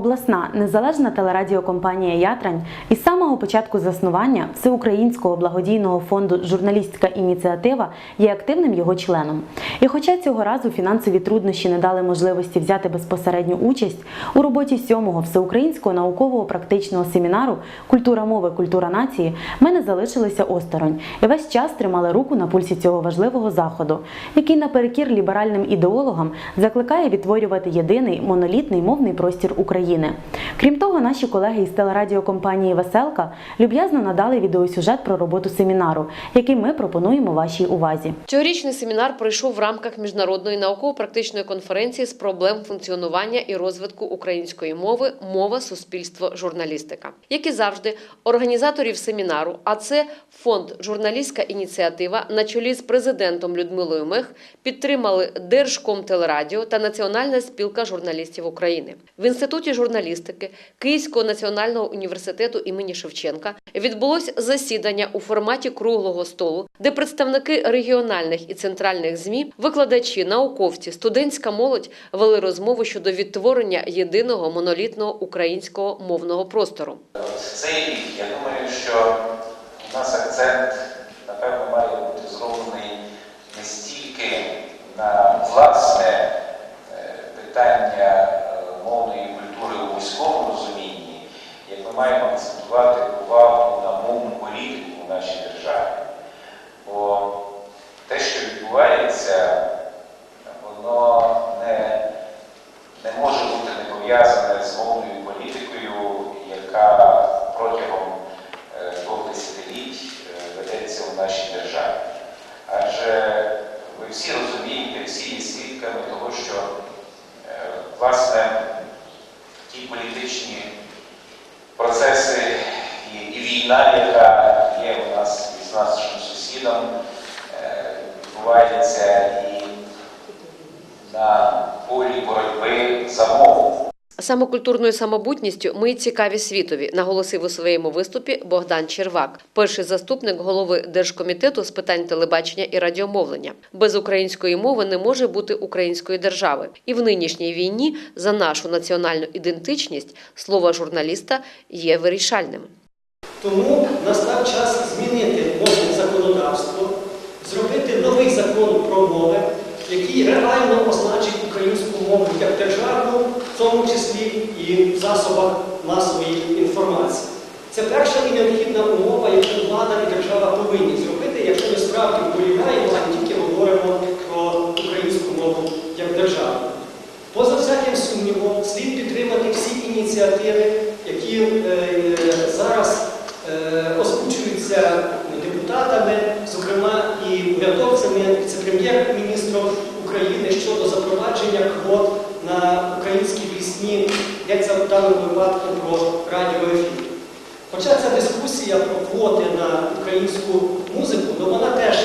Обласна незалежна телерадіокомпанія Ятрань із самого початку заснування Всеукраїнського благодійного фонду Журналістська ініціатива є активним його членом. І хоча цього разу фінансові труднощі не дали можливості взяти безпосередню участь у роботі сьомого всеукраїнського наукового практичного семінару Культура мови, культура нації, ми не залишилися осторонь і весь час тримали руку на пульсі цього важливого заходу, який наперекір ліберальним ідеологам закликає відтворювати єдиний монолітний мовний простір України. Крім того, наші колеги із телерадіокомпанії Веселка люб'язно надали відеосюжет про роботу семінару, який ми пропонуємо вашій увазі. Цьогорічний семінар пройшов в рамках міжнародної науково-практичної конференції з проблем функціонування і розвитку української мови, мова, суспільство, журналістика. Як і завжди, організаторів семінару, а це фонд Журналістська ініціатива на чолі з президентом Людмилою Мех, підтримали Держкомтелерадіо та Національна спілка журналістів України. В інституті журналістики Київського національного університету імені Шевченка відбулось засідання у форматі круглого столу, де представники регіональних і центральних змі, викладачі, науковці, студентська молодь вели розмову щодо відтворення єдиного монолітного українського мовного простору. Цей рік, я думаю, що у нас акцент, напевно, має бути зроблений не стільки на власне е, питання е, мовної культури у військовому розумінні, маємо акцентувати увагу на мовну політику в нашій державі. Бо те, що відбувається, воно не, не може бути не пов'язане з мовною політикою, яка протягом е, двох десятиліть е, ведеться у нашій державі. Адже ви всі розумієте, всі є свідками того, що е, власне ті політичні процеси і, і війна, яка є у нас із нашим сусідом, е, відбувається і на полі боротьби за мову. Саме культурною самобутністю ми й цікаві світові, наголосив у своєму виступі Богдан Червак, перший заступник голови Держкомітету з питань телебачення і радіомовлення. Без української мови не може бути української держави. І в нинішній війні за нашу національну ідентичність слово журналіста є вирішальним. Тому настав час змінити мовне законодавство, зробити новий закон про мови, який реально означить українську мову як державну, тому числі і в засобах масової інформації. Це перша і необхідна умова, яку влада і держава повинні зробити, якщо ми справді вболіваємо, а не тільки говоримо про українську мову як державу. Поза всяким сумнівом, слід підтримати всі ініціативи, які е, зараз е, озвучуються депутатами, зокрема і урядовцями, віце-прем'єр-міністром України щодо запровадження квот українські пісні, йдеться в даному випадку про радіоефір. Хоча ця дискусія про квоти на українську музику, ну вона теж,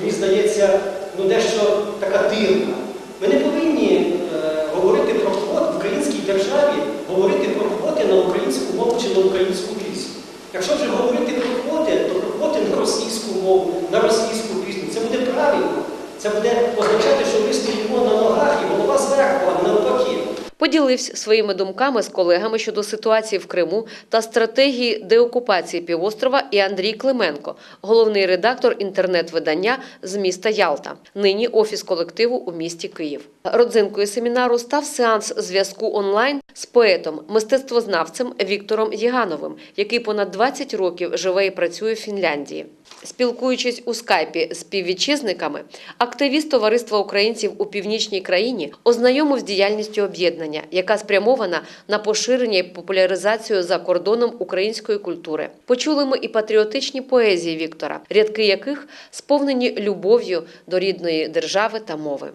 мені здається, ну дещо така дивна. Ми не повинні е, говорити про квот в українській державі, говорити про квоти на українську мову чи на українську пісню. Якщо вже говорити про квоти, то про квоти на російську мову, на російську пісню. Це буде правильно. Це буде означати, що ми стоїмо на ногах і голова зверху, а не навпаки. Поділився своїми думками з колегами щодо ситуації в Криму та стратегії деокупації півострова і Андрій Клименко, головний редактор інтернет-видання з міста Ялта. Нині офіс колективу у місті Київ. Родзинкою семінару став сеанс зв'язку онлайн з поетом, мистецтвознавцем Віктором Єгановим, який понад 20 років живе і працює в Фінляндії. Спілкуючись у скайпі з співвітчизниками, активіст товариства українців у північній країні ознайомив з діяльністю об'єднання, яка спрямована на поширення і популяризацію за кордоном української культури. Почули ми і патріотичні поезії Віктора, рядки яких сповнені любов'ю до рідної держави та мови.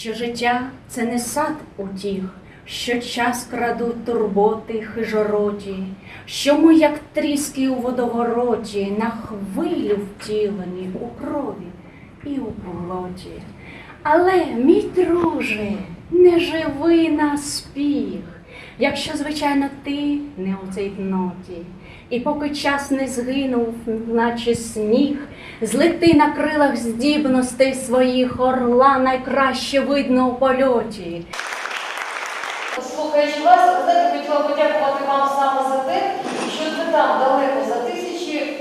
Що життя це не сад утіх, що час крадуть турботи хижороті, що ми, як тріски у водовороті, на хвилю втілені у крові і у плоті. Але, мій друже, не живи на спіх, якщо, звичайно, ти не у цій ноті. І поки час не згинув, наче сніг, злети на крилах здібностей своїх орла найкраще видно у польоті. Слухаючи вас, знаєте, хотіла подякувати вам саме за те, що ви там далеко за тисячі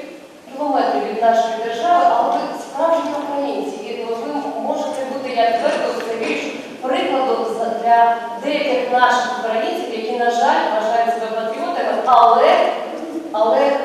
кілометрів від нашої держави, але ви справжні українці. І ви можете бути, я твердо в прикладом для деяких наших українців, які, на жаль, вважають себе патріотами, але, але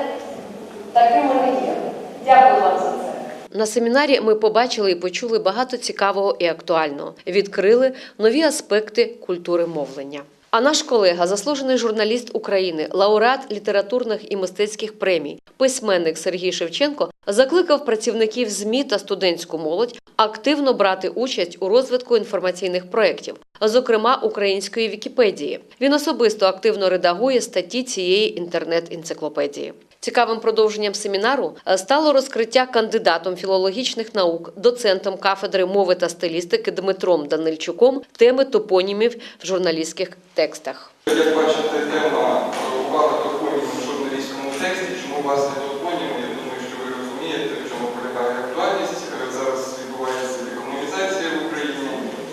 такими не є. Дякую вам за це. На семінарі ми побачили і почули багато цікавого і актуального. Відкрили нові аспекти культури мовлення. А наш колега, заслужений журналіст України, лауреат літературних і мистецьких премій, письменник Сергій Шевченко, закликав працівників ЗМІ та студентську молодь активно брати участь у розвитку інформаційних проєктів, зокрема української Вікіпедії. Він особисто активно редагує статті цієї інтернет-енциклопедії. Цікавим продовженням семінару е, стало розкриття кандидатом філологічних наук, доцентом кафедри мови та стилістики Дмитром Данильчуком теми топонімів в журналістських текстах. Як бачите, тема увага топонімів в журналістському тексті. Чому власне топоніми? Я думаю, що ви розумієте, в чому полягає актуальність. Е, Зараз відбувається декомунізація в Україні,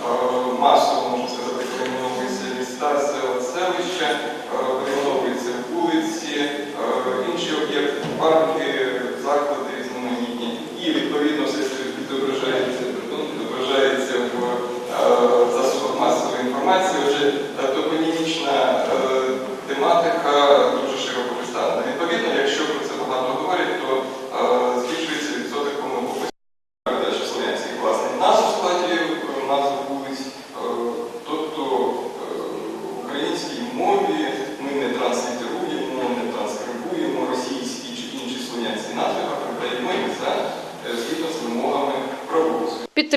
Е, масово можна сказати, перейменовуються міста, села, селища, е, перейменовуються вулиці, е, інші об'єкти, парки, заклади різноманітні. І відповідно все це відображається, пардон, відображається в е, засобах масової інформації. Отже, е, топонімічна е, тематика дуже широко представлена. Відповідно, якщо про це багато говорять, то е, збільшується відсоток помилок. Передача слов'янських власних назв у складі е, назв вулиць. Е, Тобто е, в українській мові ми не транслітеруємо, не транскрибуємо російські чи інші слов'янські назви, а передаємо їх за е, згідно з вимогами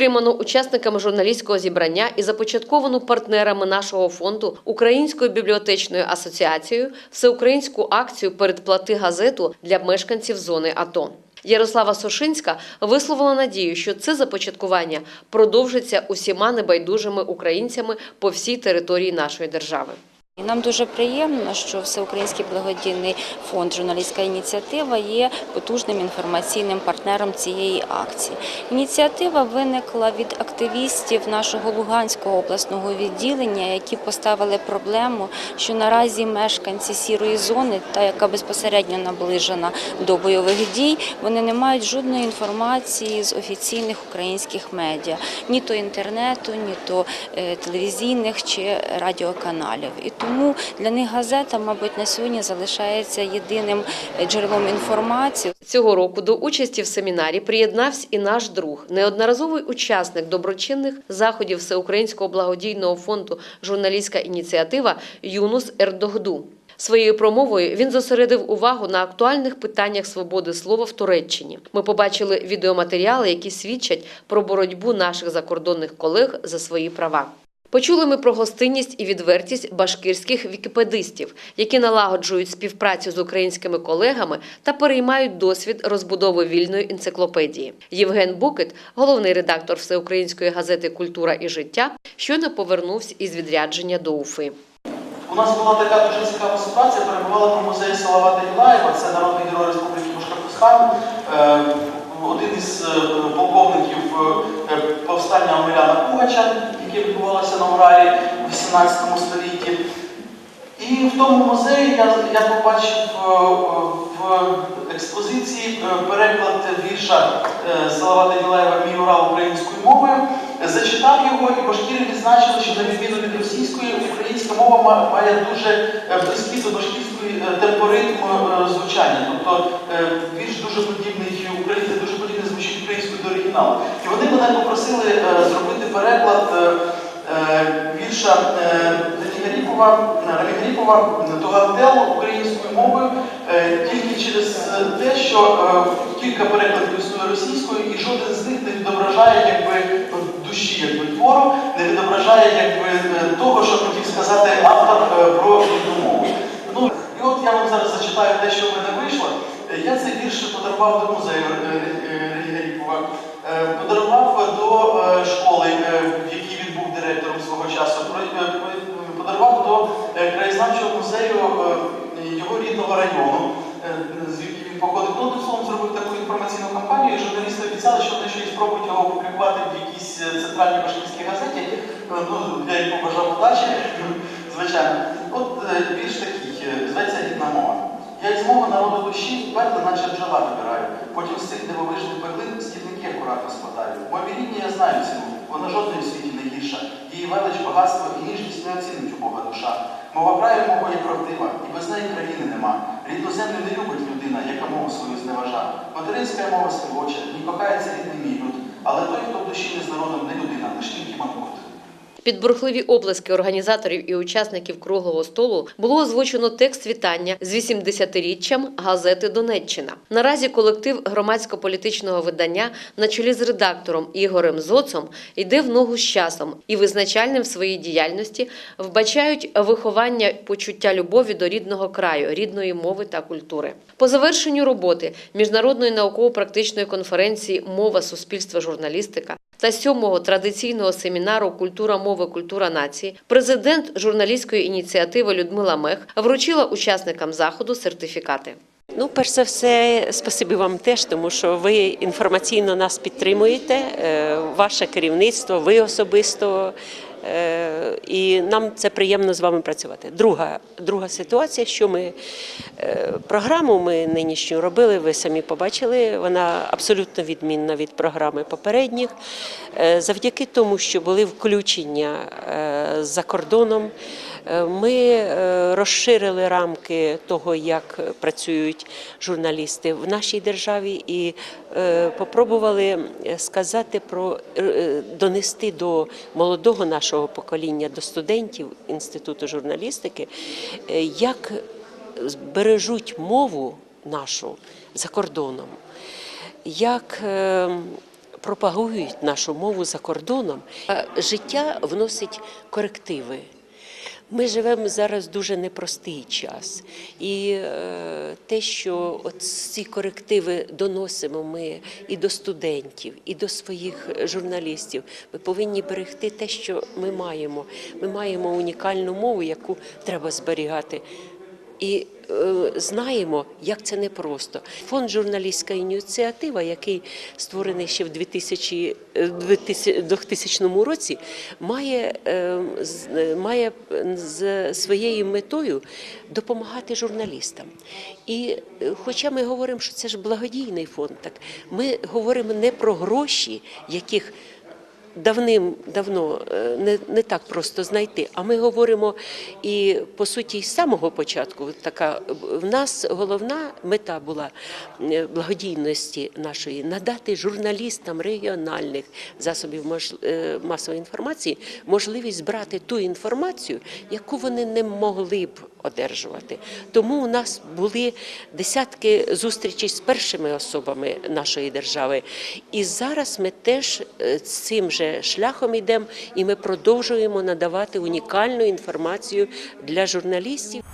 Підтримано учасниками журналістського зібрання і започатковану партнерами нашого фонду Українською бібліотечною асоціацією всеукраїнську акцію передплати газету для мешканців зони АТО. Ярослава Сошинська висловила надію, що це започаткування продовжиться усіма небайдужими українцями по всій території нашої держави. Нам дуже приємно, що Всеукраїнський благодійний фонд Журналістська ініціатива є потужним інформаційним партнером цієї акції. Ініціатива виникла від активістів нашого Луганського обласного відділення, які поставили проблему, що наразі мешканці сірої зони, та яка безпосередньо наближена до бойових дій, вони не мають жодної інформації з офіційних українських медіа, ні то інтернету, ні то е, телевізійних чи радіоканалів. Тому для них газета, мабуть, на сьогодні залишається єдиним джерелом інформації. Цього року до участі в семінарі приєднався і наш друг, неодноразовий учасник доброчинних заходів Всеукраїнського благодійного фонду Журналістська ініціатива Юнус Ердогду. Своєю промовою він зосередив увагу на актуальних питаннях свободи слова в Туреччині. Ми побачили відеоматеріали, які свідчать про боротьбу наших закордонних колег за свої права. Почули ми про гостинність і відвертість башкирських вікіпедистів, які налагоджують співпрацю з українськими колегами та переймають досвід розбудови вільної енциклопедії. Євген Букет, головний редактор всеукраїнської газети Культура і життя, щойно повернувся із відрядження до Уфи. У нас була така дуже цікава ситуація. Перебували про музей Салавата Юлаєва, це народний герой Республіки Башкортостан, е, один із е, полковників е, повстання Омеляна Пугача, яке відбувалося на Уралі у 18 столітті. І в тому музеї я, я побачив е, в експозиції е, переклад вірша е, Салавата Юлаєва Мій Урал українською мовою. Зачитав його, і башкіри відзначили, що на відміну від російської, українська мова має дуже е, близький до башкірської е, темпоритм е, звучання. Тобто е, вірш дуже подібний український, дуже подібний звучить українською до оригіналу. І вони мене попросили е, зробити переклад вірша Ремігаріпова, Ремігаріпова українською мовою е, тільки через те, що е, кілька перекладів існує російською, і жоден з них не відображає якби душі якби, твору, не відображає якби, того, що хотів сказати автор про рідну мову. Ну, і от я вам зараз зачитаю те, що в мене вийшло. Я цей вірш подарував до музею е, е, Рігаріпова, Е, подарував до е, школи, е, в якій він був директором свого часу, Про- е, е, подарував до е, краєзнавчого музею е, його рідного району, е, звідки він походив. Ну, одним словом, зробив таку інформаційну кампанію, і журналісти обіцяли, що вони ще й спробують опублікувати в якійсь е, центральній башківській газеті. Е, Ну, я їм побажав удачі. Звичайно. От е, вірш такий, зветься рідна мова. Я із мого народу душі перли, наче бджола вибираю. Потім з цих дивовижних пеглин стільники акуратно складаю. Мові рідні я знаю ціну, вона жодної світі не гірша. Її велич, багатство і ніжність не оцінить у Бога душа. Мова мого є правдива, і без неї країни нема. Рідну землю не любить людина, яка мову свою зневажа. Материнська мова співоча, ні кохається рідний мій. Але той, хто в душі не з народом, не людина, лиш тільки манкурт. Під бурхливі облески організаторів і учасників круглого столу було озвучено текст вітання з 80-річчям газети Донеччина. Наразі колектив громадсько-політичного видання на чолі з редактором Ігорем Зоцом йде в ногу з часом і визначальним в своїй діяльності вбачають виховання почуття любові до рідного краю, рідної мови та культури. По завершенню роботи міжнародної науково-практичної конференції Мова суспільства журналістика та сьомого традиційного семінару Культура мови, культура нації президент журналістської ініціативи Людмила Мех вручила учасникам заходу сертифікати. Ну, перш за все, спасибі вам теж, тому що ви інформаційно нас підтримуєте, е, ваше керівництво, ви особисто. Е, І нам це приємно з вами працювати. Друга, друга ситуація, що ми е, програму ми нинішню робили, ви самі побачили, вона абсолютно відмінна від програми попередніх. Е, Завдяки тому, що були включення за кордоном, ми е, розширили рамки того, як працюють журналісти в нашій державі, і е, попробували сказати про е, донести до молодого нашого покоління, до студентів інституту журналістики, е, як бережуть мову нашу за кордоном, як е, пропагують нашу мову за кордоном. Життя вносить корективи. Ми живемо зараз дуже непростий час, і е, те, що ці корективи доносимо ми і до студентів, і до своїх журналістів, ми повинні берегти те, що ми маємо. Ми маємо унікальну мову, яку треба зберігати. І е, знаємо, як це непросто. Фонд журналістська ініціатива, який створений ще в 2000, е, 2000 2000 році, має, е, е, має з своєю метою допомагати журналістам. І е, хоча ми говоримо, що це ж благодійний фонд, так ми говоримо не про гроші, яких давним-давно е, не, не так просто знайти. А ми говоримо і по суті з самого початку. Така в нас головна мета була е, благодійності нашої надати журналістам регіональних засобів е, масової інформації можливість брати ту інформацію, яку вони не могли б одержувати. Тому у нас були десятки зустрічей з першими особами нашої держави. І зараз ми теж е, цим же шляхом йдемо, і ми продовжуємо надавати унікальну інформацію для журналістів.